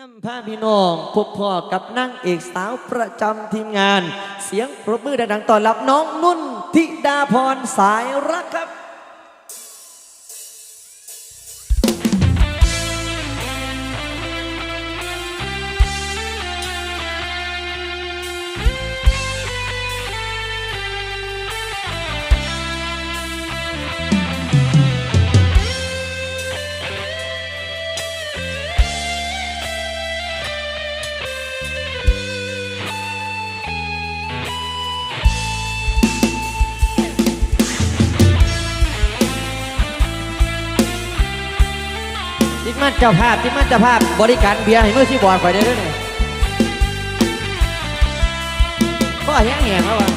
น้ำพาพี่น้องพบพ่อกับนั่งเอกสาวประจำทีมงาน เสียงปรบมือดังๆต่อนรับน้องนุ่นธิดาพรสายรักครับ มั่นเจ้าภาพที่มั่นเจ้าภาพบริการเบียร์ให้เมื่อที่บอดไปได้ด้วยเนี่ยก็แห้งแห้งแล้ววะ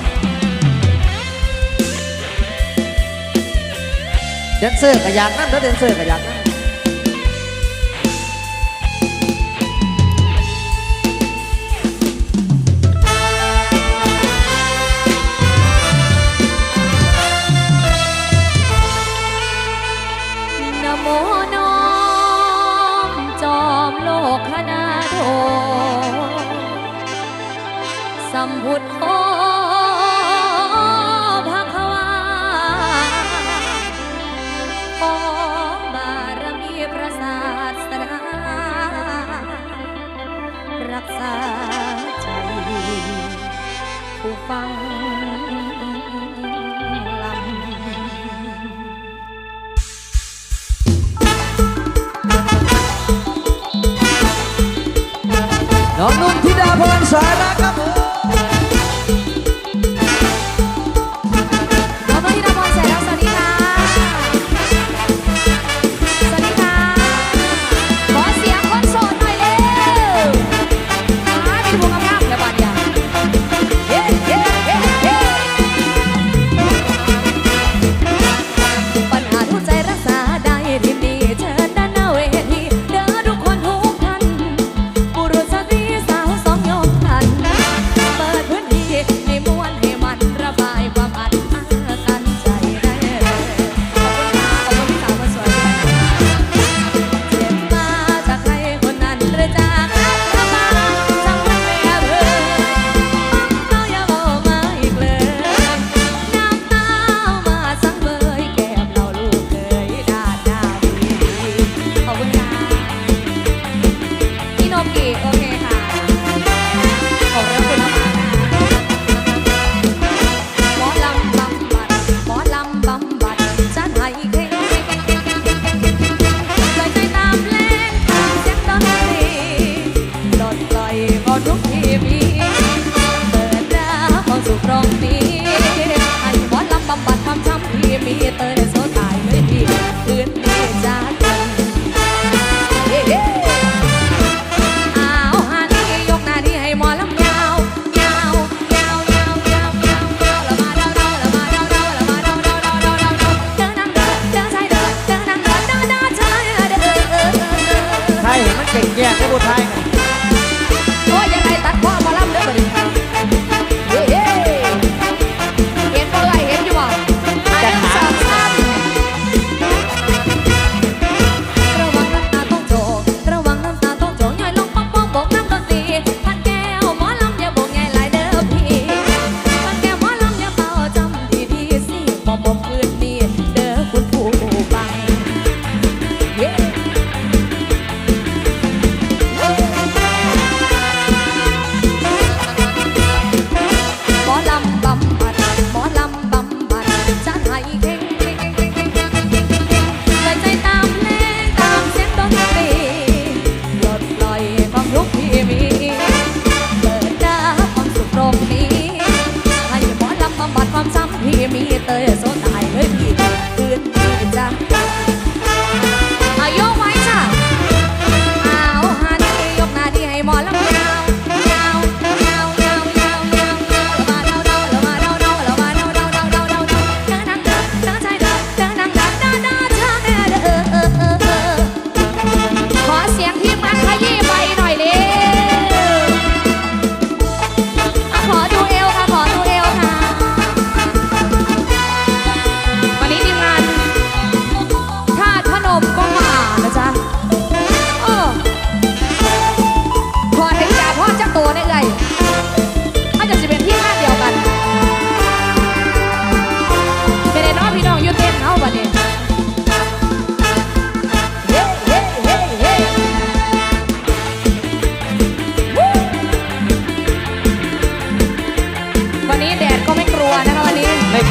เดนเซอร์กระยากนั่นแล้วเดนเซอร์กระยากนั่น น้องนุ่นธิดาพรสาย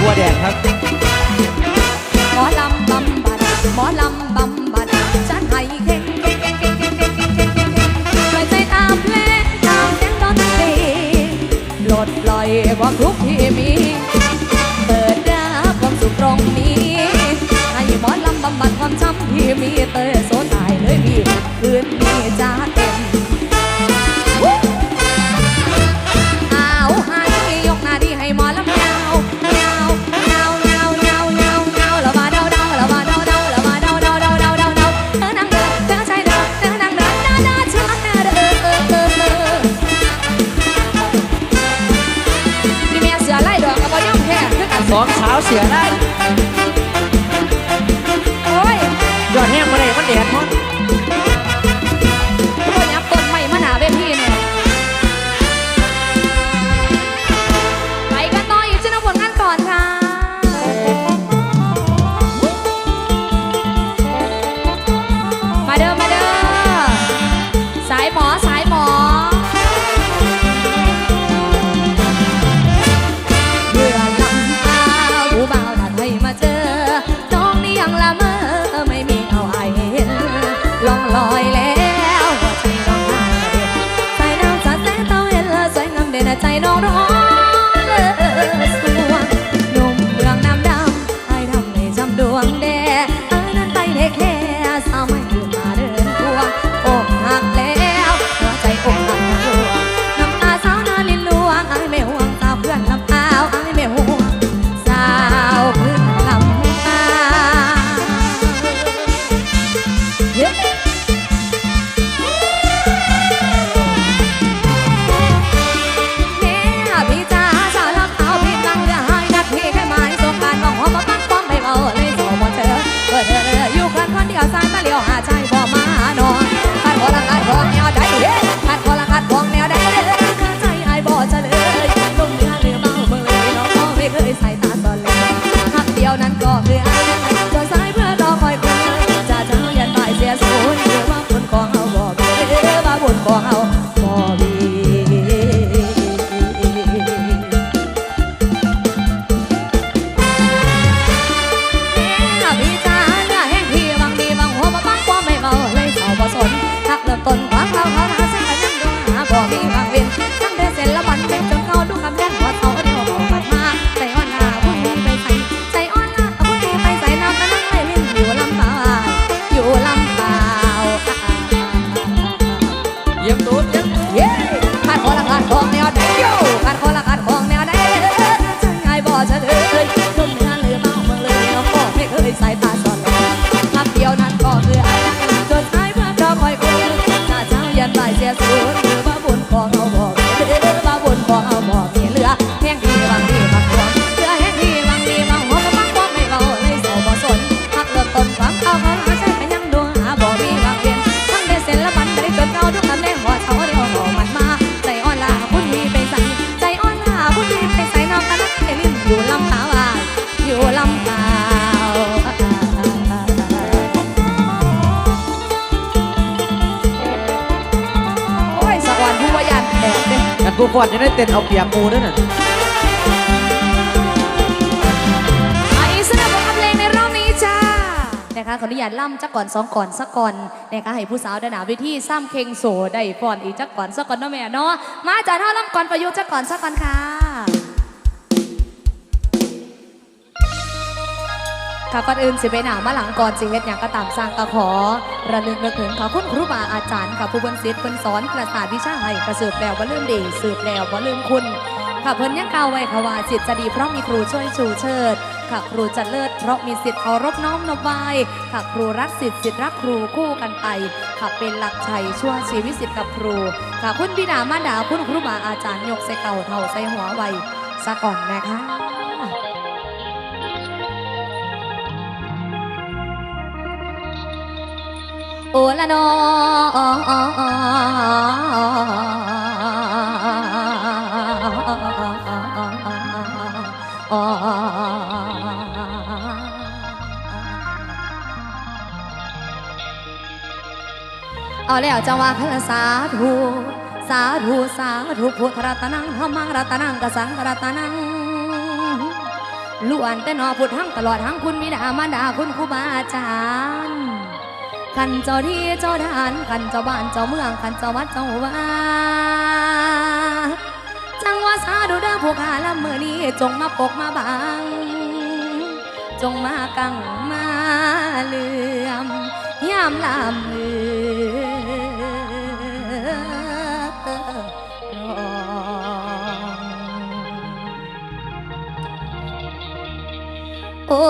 บัวแดงครับ หมอลำบำบัดหมอลำบำบัดฉันให้เข่งเข่งเข่อยใจตามเพลงตามเสียงดนตรีปลดปล่อยความทุกข์ที่มี เปิดรับความสุขตรงนี้ ให้หมอลำบำบัดความช้ำที่มีเตยโซตายเลยพี่คืนนี้จัด ขอ ยัน กูฟอดจะได้เต้นเอาเปรียบมูด้วยน่ะไอ้สนับสนุนเพลงในรอบนี้จ้านะคะขออนุญาตล่ำจักก่อนสองก่อนสักก่อนนะคะให้ผู้สาวดาหนาวิธีซ้ำเคงโสได้ก่อนอีกจักก่อนสักก่อนเนาะแม่เนาะมาจาเท่าล่ำก่อนประยุกต์จักก่อนสักก่อนค่ะ ค่ะก่อนอื่นสิไปหนามาหลังก่อนสิเฮ็ดหยังก็ตามสร้างก็ขอ ระลึกนึกถึงค่ะคุณครูบาอาจารย์ค่ะผู้บนศิษย์เพิ่นสอนกระสาวิชาให้กระสืบแล้วบ่ลืมดีสืบแล้วบ่ลืมคุณค่ะเพิ่นยังกล่าวไว้ค่ะว่าจิตจะดีเพราะมีครูช่วยชูเชิดค่ะครูจะเลิศเพราะมีสิทธิ์เคารพน้อมนบไหวค่ะครูรักสิทธิ์สิทธิ์รักครูคู่กันไปค่ะเป็นหลักชัยช่วงชีวิตสิทธิ์กับครูค่ะคุณบิดามารดาคุณครูบาอาจารย์ยกใส่เก่าเท่าใส่หัวไว้ซะก่อนนะคะ โอละนอเอาแล้วจังว่าคือสาธุสาธุสาธุพุทธรัตนังธรรมังรัตนังกสังรัตนังล้วนแต่นอพุทธังตลอดทั้งคุณมิดามารดาคุณครูบาอาจารย์ ขันเจ้าที่เจ้าทานขันเจ้าบ้านเจ้าเมืองขันเจ้าวัดเจ้าวาจังว่าสาธุเด้อผู้ขาละมือนี้จงมาปกมาบัง จงมากังมาเลื่อมยามลำเลือโอ้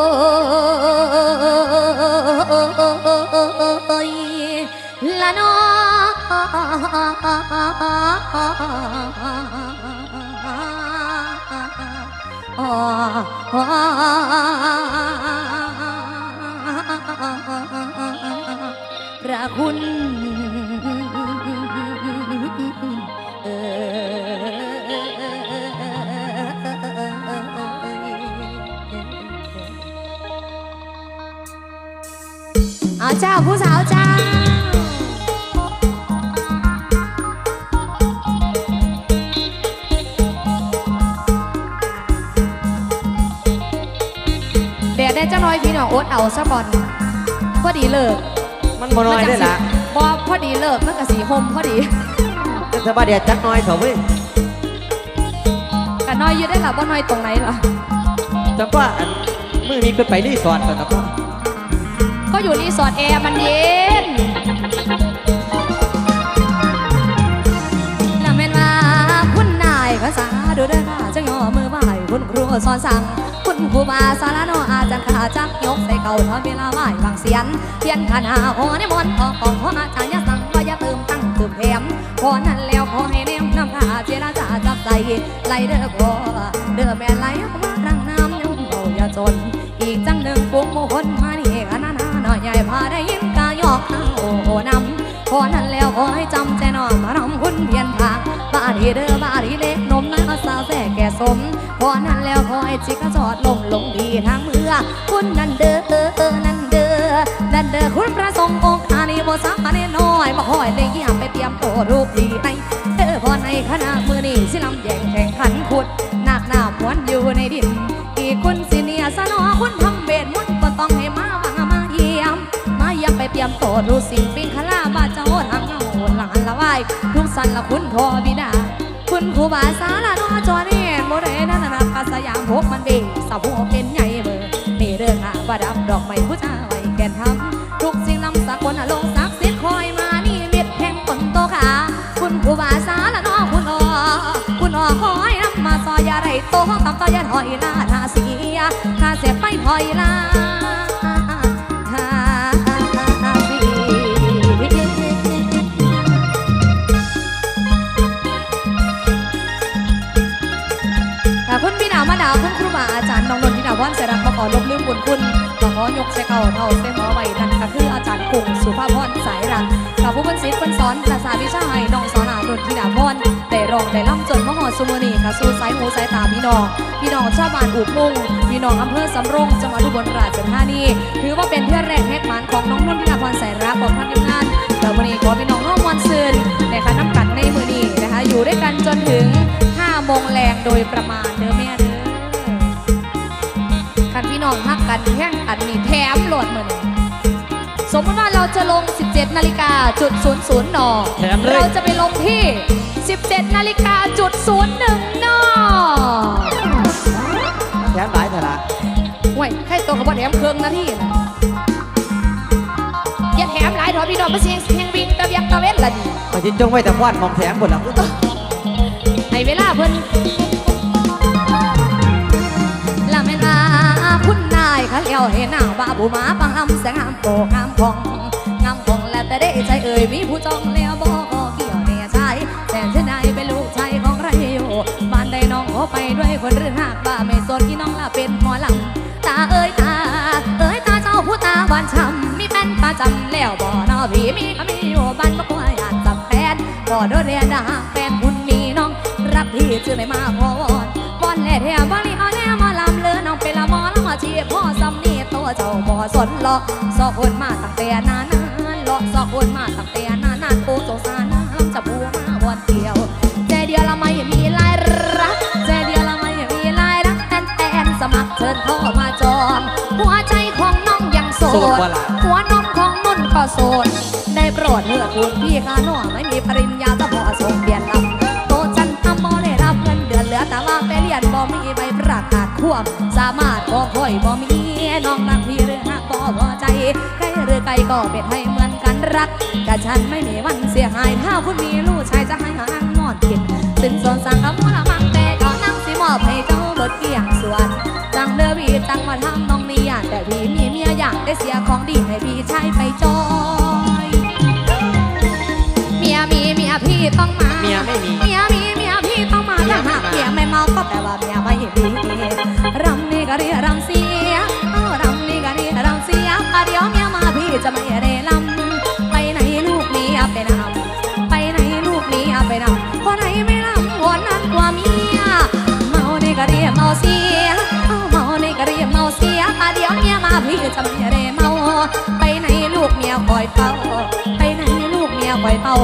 ยละนอพระคุณ เอาเจ้าผู้สาวเจ้า แดดได้จังน้อยพี่น้องอดเอาซะก่อนพอดีเลิกมันบ่น้อยได้อละบอพอดีเลิกมันก็สีหมพอดีแต่ถ้าบ้าเดียวจักน้อยเถอะเว้ยกันน้อยอยืดได้หรอบ่น้อยตรงไหนล่ะจังว่าอันมือนี้ขึ้นไปรีสอร์ทก่อนนะครับ ก็อยู่รีสอร์ทแอร์มันเย็นละแม่นว่าคุณนายก็สาดูเด้อค่ะจะงอมือไหว้คุณครูสอนสั่ง คุณครูบาสารนออาจารย์ขาจักยกใส่เก่าทอเวลาไหว้ฟังเสียงเทียนขนาโอในมนต์ของของขออาจารย์ยสั่งว่าอย่าเติมตั้งเติมแถมพอนั้นแล้วขอให้แนมน้ำขาเจรจาจับใจไล่เด้อพอเด้อแม่ไหล อนั้นแล้วขอให้จำใจนอนมานำคุณเพียนทางบ้าดีเด้อบ้าดีเล็กนมน้าสาวแส่แก่สมพอนั้นแล้วขอให้จิกกระจอดลงลงดีทางเมื่อคุณนั่นเด้อเออเออนั่นเด้อนั่นเด้อคุณพระสงฆ์องค์อานีโมสามเนน้อยมาห้อยเลยเยี่ยมไปเตรียมโตวรูปดีในเด้อพอในคณะมือนี่สิลำแยงแข่งขันขุดหนักหน้าหวนอยู่ในดินอีกคุณสิเนียสนอคุณทำเวทมนต์ก็ต้องให้มาว่ามาเยี่ยมมาเยี่ยมไปเตรียมโตวรู้สิ่งปิง สันละคุณทอบิดา คุณครูบาสาลาโนจอนี่โมเรนันนาปัสยามพกมันเบสาวหัวเป็นใหญ่เบอร์นี่เรื่องหาประดับดอกไม้ผู้ชายแก่นทำทุกสิ่งนำสักคนลงสักเสิทธิ์คอยมานี่เม็ดแห่งคนโตขาคุณครูบาสาลาโนคุณอคุณอคอยนำมาซอยอะไรโตตำต่อยาถอยลาทาเสียข้าเสียไปถอยลา ค่ะดาวมาดาวคุณครูบาอาจารย์น้องนนท์พี่ดาว่านเสรักมาขอลบลืมบุญคุณมาขอยกใส่เก่าเท่าเส้นหมอไว้นั่นก็คืออาจารย์กุ้งสุภาพรสายรังกับผู้เป็นศิษย์เป็นสอนภาษาวิชาให้น้องสอนอาดนพี่ดาวพรได้ร้องได้ล่ำจนมหอสุโมนีค่ะสู่สายหูสายตาพี่น้องพี่น้องชาวบ้านอุบมุ่งพี่น้องอำเภอสำโรงจังหวัดอุบลราชธานีถือว่าเป็นเที่ยวแรกแหกหมันของน้องนนท์พี่ดาวพรสายรักของท่านทีมงานเดี๋ยววันนี้ขอพี่น้องน้องมวันซืนนะคะน้ำกัดในมือนี้นะคะอยู่ด้วยกันจนถึง5โมงแรงโดยประมาณเด้อแม่เด้อคั นพี่น้องฮักกันแข่งอันนี้แถมโหลดเหมือนสมมติว่าเราจะลง 17 นาฬิกาจุด00นแถมเลย เราจะไปลงที่ 17 นาฬิกาจุด01นแถมหลายเถอะละห่วยให้ตัวกับว่าแถมเครื่องนาทีนะอย่าแถมหลายถอยพี่น้องมาเสียงเสียงวิ่งตะเบียงตะเวนละดิไปจิจงไว้แต่ควานมองแถมหมดละให้เวลาเพิ่น ยเขาเลี้ยวเห็นหน้าบาบูมาฟังลำแสงงามโปงามพองงามพองแล้วแต่ได้ใจเอ่ยมีผู้จองแล้วบอกเกี่ยวเนี่ยชายแสนเช่นใดเป็นลูกชายของใครอยู่บ้านใดน้องขอไปด้วยคนหรือหากบ้าไม่สนที่น้องละเป็นหมอลำตาเอ้ยตาเอ้ยตาเจ้าผู้ตาหวานช้ำมีแฟนประจำแล้วบ่นอพี่มีก็มีอยู่บ้านบ่ควอยากจับแฟนบ่โดนเรียนดาแฟนคุณมีน้องรักพี่ชื่อไหนมาพอวอนวอนแหล่แถวบ้าน เจ้าบ่สนหรอกสองคนมาตั้งแต่นานนานหรอกสองคนมาตั้งแต่นานนานปูสงสารน้ำจะพูมาวันเดียวใจเดียวละไม่มีลายรักใจเดียวละไม่มีลายรักแตนแตนสมัครเชิญเข้ามาจองหัวใจของน้องยังโสโสดดว่าล่ะหัวนมของนุ่นก็โสดได้โปรดเมื่อคุณพี่ข้าหน่อไม่มีปริญ ใบประกาดควบสามารถบ่ค่อยบ่มีน้องรักพี่หรือหักบ่พอใจใครหรือไกลก็เป็นให้เหมือนกันรักแต่ฉันไม่มีวันเสียหายถ้าคุณมีลูกชายจะให้หางนอนกินสินสอนสั่งคำว่ามังแต่ก็นั่งสิมอบให้เจ้าเบิดเกี่ยงส่วนจังเด้อพี่จังมาทำน้องนี่อยากแต่พี่มีเมียอยากได้เสีย แต่ว่าเมียไม่ดีรำนี่ก็เรียรำเสียเอารำนี่ก็เรียรำเสียอะเดี๋ยวเมียมาพี่จะไม่ได้ลำไปไหนลูกเมียไปนำไปไหนลูกเมียไปนำคนไหนไม่ลำคนนั้นกว่าเมียเมานี่ก็เรียเมาเสียเอาเมานี่ก็เรียเมาเสียอะเดี๋ยวเมียมาพี่จะไม่ได้เมา ไปไหนลูกเมียคอยเฝ้าไปไหนลูกเมียคอยเฝ้า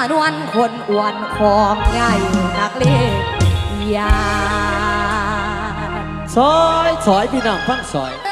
านวนคนอ้วนของใหญ่นักเลงยาซอยซอยพี่น้องฟังซอย